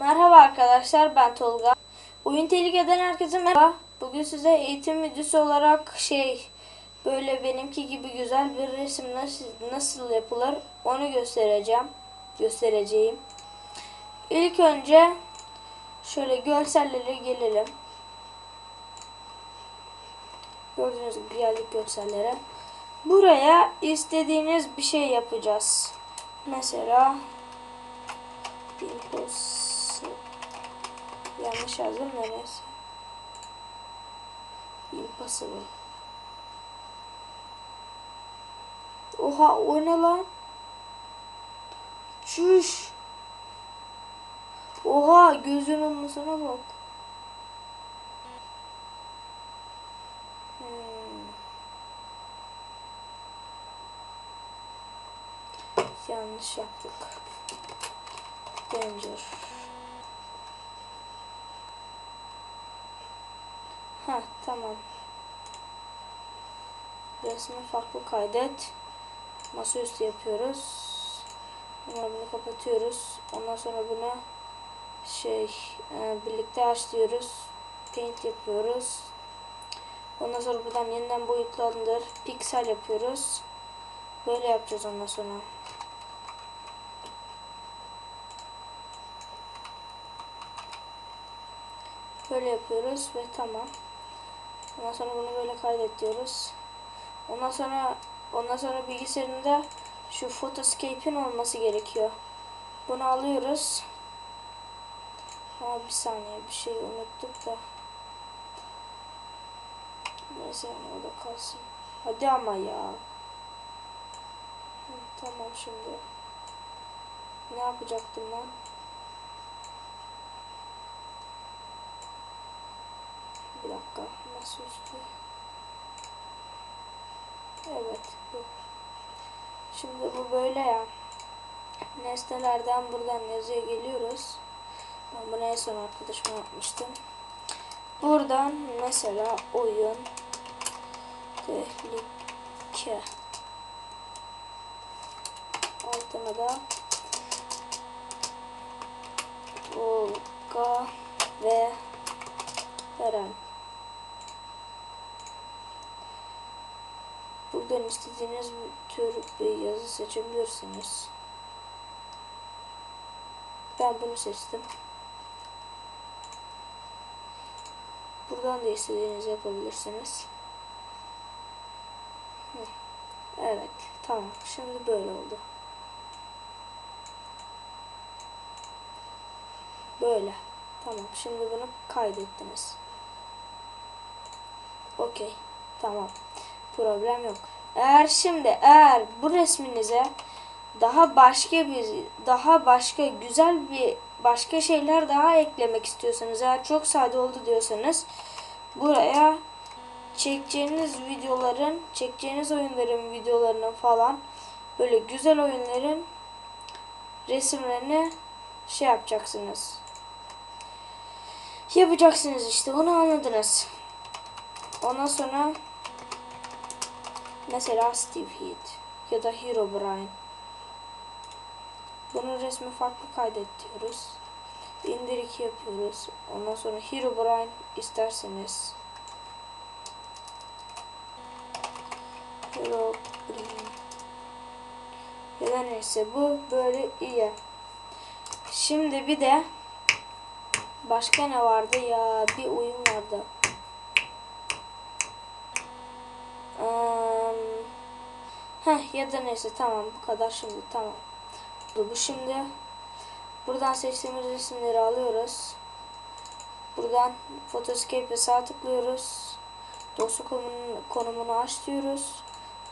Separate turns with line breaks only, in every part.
Merhaba arkadaşlar ben Tolga. Oyun Tehlike'den herkese merhaba. Bugün size eğitim videosu olarak şey böyle benimki gibi güzel bir resim nasıl, nasıl yapılır onu göstereceğim. Göstereceğim. İlk önce şöyle görsellere gelelim. Gördüğünüz gibi geldik görsellere. Buraya istediğiniz bir şey yapacağız. Mesela Impossible. Yanlış yazdım da neyse. Impossible. Oha o ne lan? Çüş. Oha gözün olmasına bak. Hmm. Yanlış yaptık. Danger. Ha tamam. Resmi farklı kaydet. Masaüstü yapıyoruz. Sonra bunu kapatıyoruz. Ondan sonra bunu şey e, birlikte açlıyoruz. Paint yapıyoruz. Ondan sonra buradan yeniden boyutlandır. Piksel yapıyoruz. Böyle yapacağız ondan sonra. Böyle yapıyoruz ve tamam. Ondan sonra bunu böyle kaydet diyoruz. Ondan sonra ondan sonra bilgisayarında şu photoscape'in olması gerekiyor. Bunu alıyoruz. Ama bir saniye bir şey unuttuk da. Neyse o da kalsın. Hadi ama ya. Hı, tamam şimdi. Ne yapacaktım ben? Dakika. Nasıl üstü? Evet. Bu. Şimdi bu böyle ya. Nesnelerden buradan yazıya geliyoruz. Ben bunu en son arkadaşıma yapmıştım. Buradan mesela oyun tehlike altına da Olga ve Eren Buradan istediğiniz tür bir yazı seçebilirsiniz. Ben bunu seçtim. Buradan da istediğinizi yapabilirsiniz. Evet, tamam. Şimdi böyle oldu. Böyle. Tamam. Şimdi bunu kaydettiniz. Okey. Tamam. Problem yok. Eğer şimdi eğer bu resminize daha başka bir daha başka güzel bir başka şeyler daha eklemek istiyorsanız eğer çok sade oldu diyorsanız buraya çekeceğiniz videoların çekeceğiniz oyunların videolarının falan böyle güzel oyunların resimlerini şey yapacaksınız. Yapacaksınız işte onu anladınız. Ondan sonra mesela Steve Heat ya da Hero Brian bunun resmi farklı kaydet diyoruz. İndir 2 yapıyoruz. Ondan sonra Hero Brian isterseniz Hero Brian ya da neyse bu böyle iyi. Şimdi bir de başka ne vardı ya bir oyun vardı. Heh ya da neyse tamam bu kadar şimdi tamam. Bu şimdi buradan seçtiğimiz resimleri alıyoruz. Buradan Photoscape'e sağ tıklıyoruz. Dosya konumunu, konumunu aç diyoruz.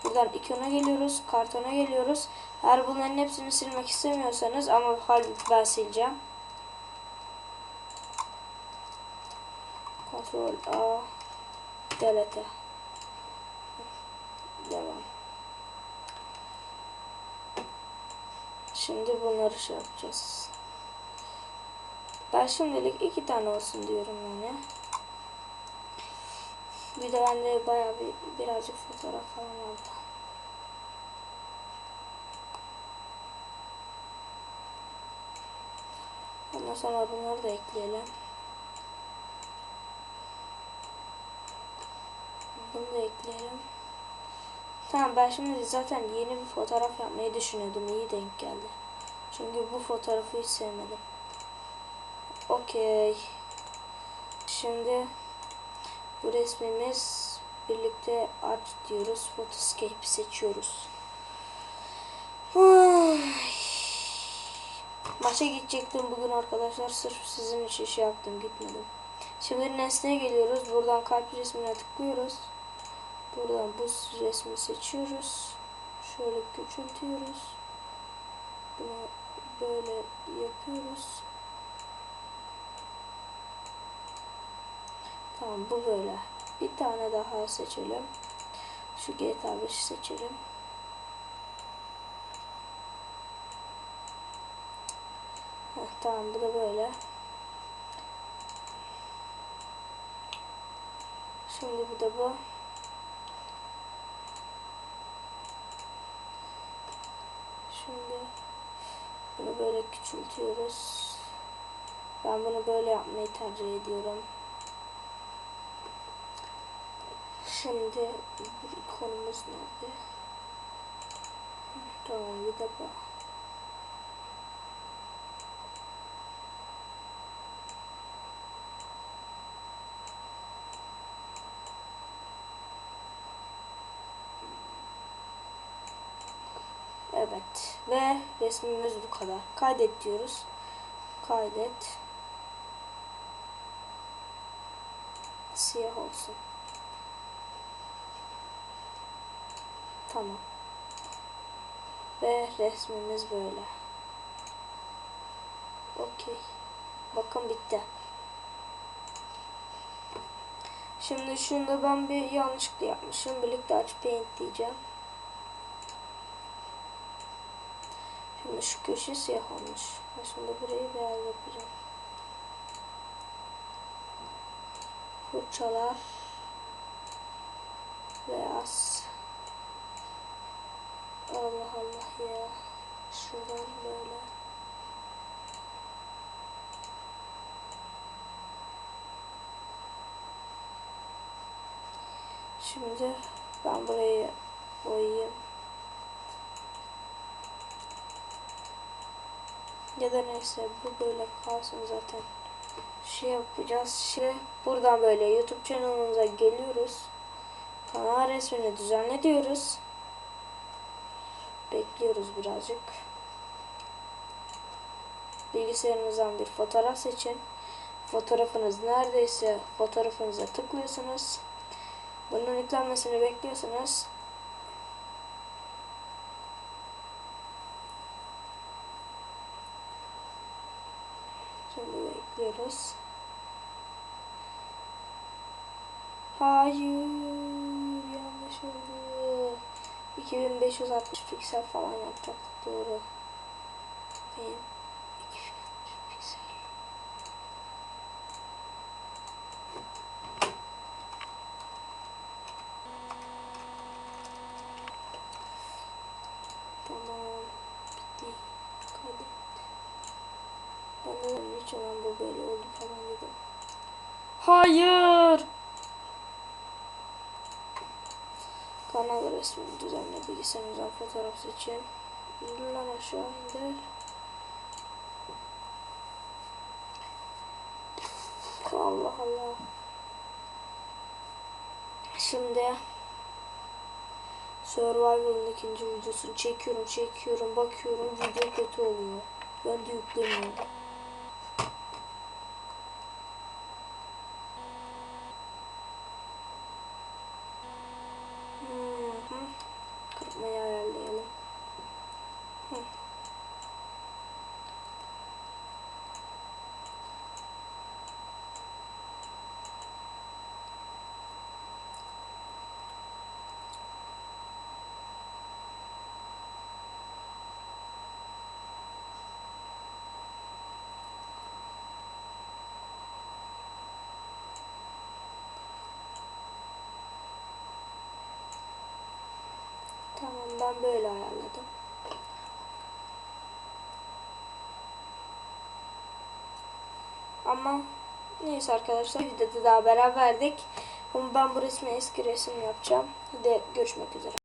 Buradan ikona geliyoruz. Kartona geliyoruz. Eğer bunların hepsini silmek istemiyorsanız ama halbuki ben sileceğim. Ctrl A Delete Şimdi bunları şey yapacağız. Ben şimdilik iki tane olsun diyorum yani. Bir de bende bayağı bir birazcık fotoğraf falan vardı. Ondan sonra bunları da ekleyelim. Bunu da ekleyelim. Tamam ben şimdi zaten yeni bir fotoğraf yapmayı düşünüyordum. İyi denk geldi. Çünkü bu fotoğrafı hiç sevmedim. Okey. Şimdi bu resmimiz birlikte aç diyoruz. Photoscape seçiyoruz. Maça gidecektim bugün arkadaşlar. Sırf sizin için şey yaptım gitmedim. Şimdi nesneye geliyoruz. Buradan kalp resmine tıklıyoruz. Buradan bu resmi seçiyoruz. Şöyle küçültüyoruz. Bunu böyle yapıyoruz. Tamam bu böyle. Bir tane daha seçelim. Şu GTA 5 seçelim. Heh, tamam bu da böyle. Şimdi bu da bu. Şimdi böyle küçültüyoruz. Ben bunu böyle yapmayı tercih ediyorum. Şimdi konumuz nerede? Tamam bir de bu. Evet ve resmimiz bu kadar. Kaydet diyoruz. Kaydet. Siyah olsun. Tamam. Ve resmimiz böyle. Okey. Bakın bitti. Şimdi şunda ben bir yanlışlıkla yapmışım. Birlikte aç paint diyeceğim. Şu köşe siyah olmuş. Burayı beyaz yapacağım. Fırçalar. Beyaz. Allah Allah ya. Şuradan böyle. Şimdi ben burayı boyayayım. Ya da neyse bu böyle kalsın zaten. Şey yapacağız. Şimdi buradan böyle YouTube kanalımıza geliyoruz. Kanal resmini düzenle diyoruz. Bekliyoruz birazcık. Bilgisayarınızdan bir fotoğraf seçin. Fotoğrafınız neredeyse fotoğrafınıza tıklıyorsunuz. Bunun yüklenmesini bekliyorsunuz. Şimdi bekliyoruz. Hayır, yanlış oldu. 2560 piksel falan yapacaktık doğru. Benim 2060 piksel. Tamam, bitti. Kaydet. Ben de dedim, hiç hemen bu böyle. Hayır. Kanal resmini düzenle bilgisayarınızdan fotoğraf seçin. İndir aşağı indir. Allah Allah. Şimdi Survival'ın ikinci videosunu çekiyorum çekiyorum bakıyorum video kötü oluyor. Ben de yüklemiyorum. Hı hı. Kırpmayı ayarlayalım. Hı. Tamam ben böyle ayarladım. Ama neyse arkadaşlar videoda daha beraberdik. Ama ben bu resmi eski resim yapacağım. Hadi görüşmek üzere.